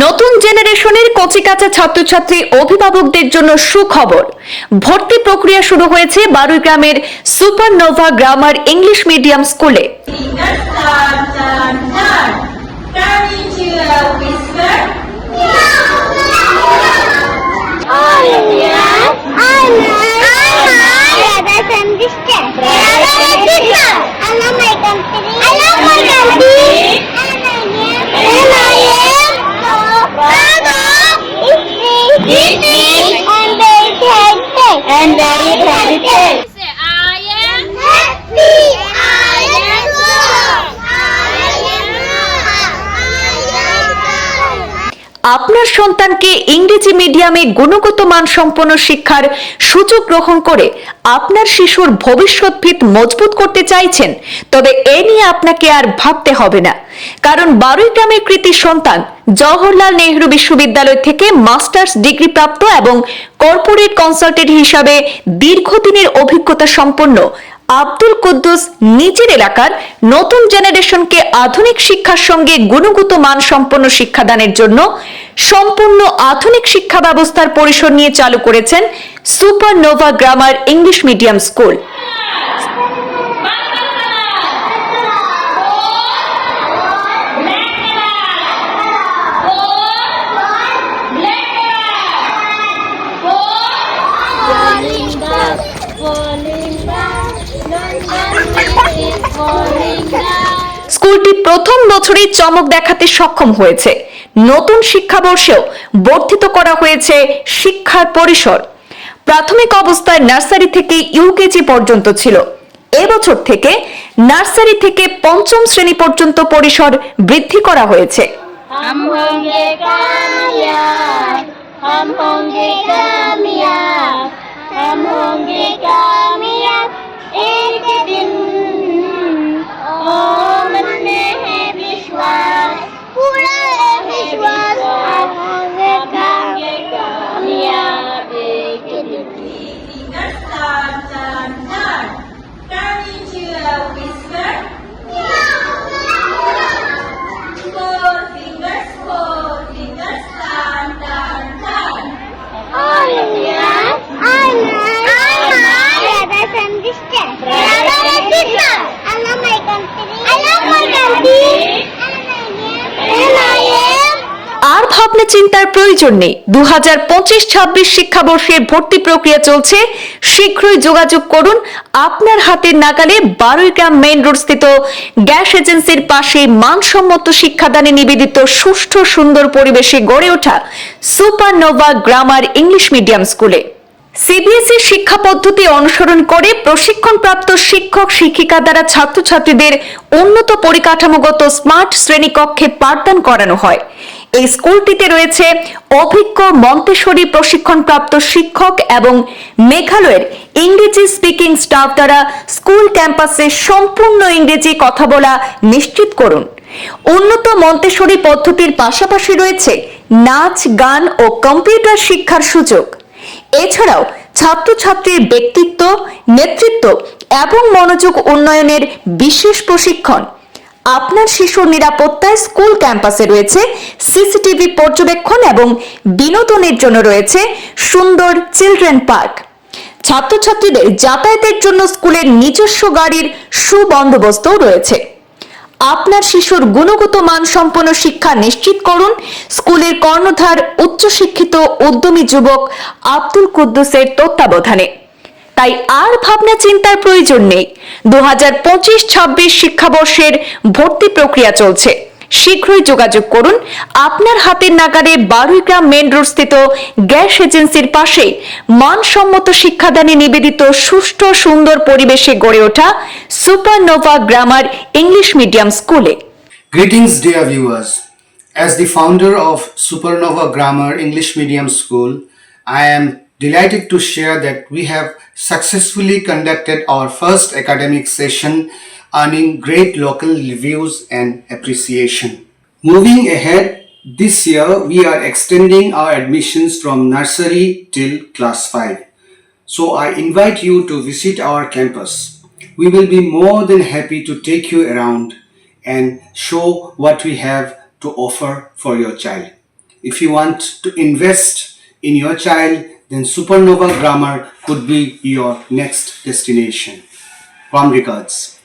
নতুন জেনারেশনের কচিকাঁচা ছাত্রছাত্রী অভিভাবকদের জন্য সুখবর ভর্তি প্রক্রিয়া শুরু হয়েছে বারুইগ্রামের সুপারনোভা গ্রামার ইংলিশ মিডিয়াম স্কুলে আপনার সন্তানকে ইংরেজি মিডিয়ামে গুণগত মান সম্পন্ন শিক্ষার সুযোগ গ্রহণ করে আপনার শিশুর ভবিষ্যৎ ভিত মজবুত করতে চাইছেন, তবে এ নিয়ে আপনাকে আর ভাবতে হবে না। কারণ বারোই গ্রামের কৃতি সন্তান জওহরলাল নেহরু বিশ্ববিদ্যালয় থেকে মাস্টার্স ডিগ্রি প্রাপ্ত এবং কর্পোরেট কনসালটেন্ট হিসাবে দীর্ঘদিনের অভিজ্ঞতা সম্পন্ন আব্দুল কুদ্দুস নিজের এলাকার নতুন জেনারেশনকে আধুনিক শিক্ষার সঙ্গে গুণগত মান সম্পন্ন শিক্ষাদানের জন্য সম্পূর্ণ আধুনিক শিক্ষা ব্যবস্থার পরিসর নিয়ে চালু করেছেন supernova grammar English medium school. স্কুলটি প্রথম বছরেই চমক দেখাতে সক্ষম হয়েছে নতুন শিক্ষাবর্ষেও বর্ধিত করা হয়েছে শিক্ষার পরিসর প্রাথমিক অবস্থায় নার্সারি থেকে ইউকেজি পর্যন্ত ছিল এবছর থেকে নার্সারি থেকে পঞ্চম শ্রেণী পর্যন্ত পরিসর বৃদ্ধি করা হয়েছে हम होंगे कामयाब हम होंगे कामयाब ভাবনা চিন্তার প্রয়োজন নেই। দু হাজার পঁচিশ, ছাব্বিশ শিক্ষাবর্ষের ভর্তি প্রক্রিয়া চলছে। শীঘ্রই যোগাযোগ করুন। আপনার হাতের নাগালে বারুইগ্রাম মেইন রোড স্থিত গ্যাস এজেন্সির পাশে মানসম্মত শিক্ষাদানে নিবেদিত সুষ্ঠু, সুন্দর পরিবেশে গড়ে ওঠা super Nova grammar English medium স্কুলে। সিবিএসই শিক্ষা পদ্ধতি অনুসরণ করে প্রশিক্ষণপ্রাপ্ত শিক্ষক, শিক্ষিকা দ্বারা ছাত্রছাত্রীদের উন্নত পরিকাঠামোগত স্মার্ট শ্রেণীকক্ষে পাঠদান করানো হয়। এই স্কুলটিতে রয়েছে অভিজ্ঞ মন্তেশ্বরী প্রশিক্ষণপ্রাপ্ত শিক্ষক এবং মেঘালয়ের ইংরেজি স্পিকিং স্টাফ দ্বারা স্কুল ক্যাম্পাসে সম্পূর্ণ ইংরেজি কথা বলা নিশ্চিত করুন। উন্নত মন্তেশ্বরী পদ্ধতির পাশাপাশি রয়েছে নাচ, গান ও কম্পিউটার শিক্ষার সুযোগ। এছাড়াও ছাত্রছাত্রীর ব্যক্তিত্ব, নেতৃত্ব এবং মনোযোগ উন্নয়নের বিশেষ প্রশিক্ষণ। আপনার শিশুর নিরাপত্তায় স্কুল ক্যাম্পাসে রয়েছে সিসিটিভি পর্যবেক্ষণ এবং বিনোদনের জন্য রয়েছে সুন্দর চিলড্রেন পার্ক। ছাত্রছাত্রীদের যাতায়াতের জন্য স্কুলের নিজস্ব গাড়ির সুবন্দোবস্তও রয়েছে। আপনার শিশুর গুণগত মান সম্পন্ন শিক্ষা নিশ্চিত করুন। স্কুলের কর্ণধার, উচ্চশিক্ষিত, উদ্যমী যুবক আব্দুল কুদ্দুসের তত্ত্বাবধানে। তাই আর ভাবনা চিন্তার প্রয়োজন নেই। দু হাজার পঁচিশ ছাব্বিশ শিক্ষাবর্ষের ভর্তি প্রক্রিয়া চলছে। শীঘ্রই যোগাযোগ করুন। আপনার হাতের নাগারে বারুইগ্রাম মেন রোড স্থিত গ্যাস এজেন্সির পাশে মানসম্মত শিক্ষাদানে নিবেদিত সুষ্ঠু সুন্দর পরিবেশে গড়ে ওঠা সুপারনোভা গ্রামার ইংলিশ মিডিয়াম স্কুলে। Greetings, dear viewers. As the founder of Supernova Grammar English Medium School, I am delighted to share that we have successfully conducted our first academic session, earning great local reviews and appreciation. Moving ahead, this year we are extending our admissions from nursery till class 5. So I invite you to visit our campus. We will be more than happy to take you around and show what we have to offer for your child. If you want to invest in your child, then Supernova Grammar could be your next destination. Warm regards.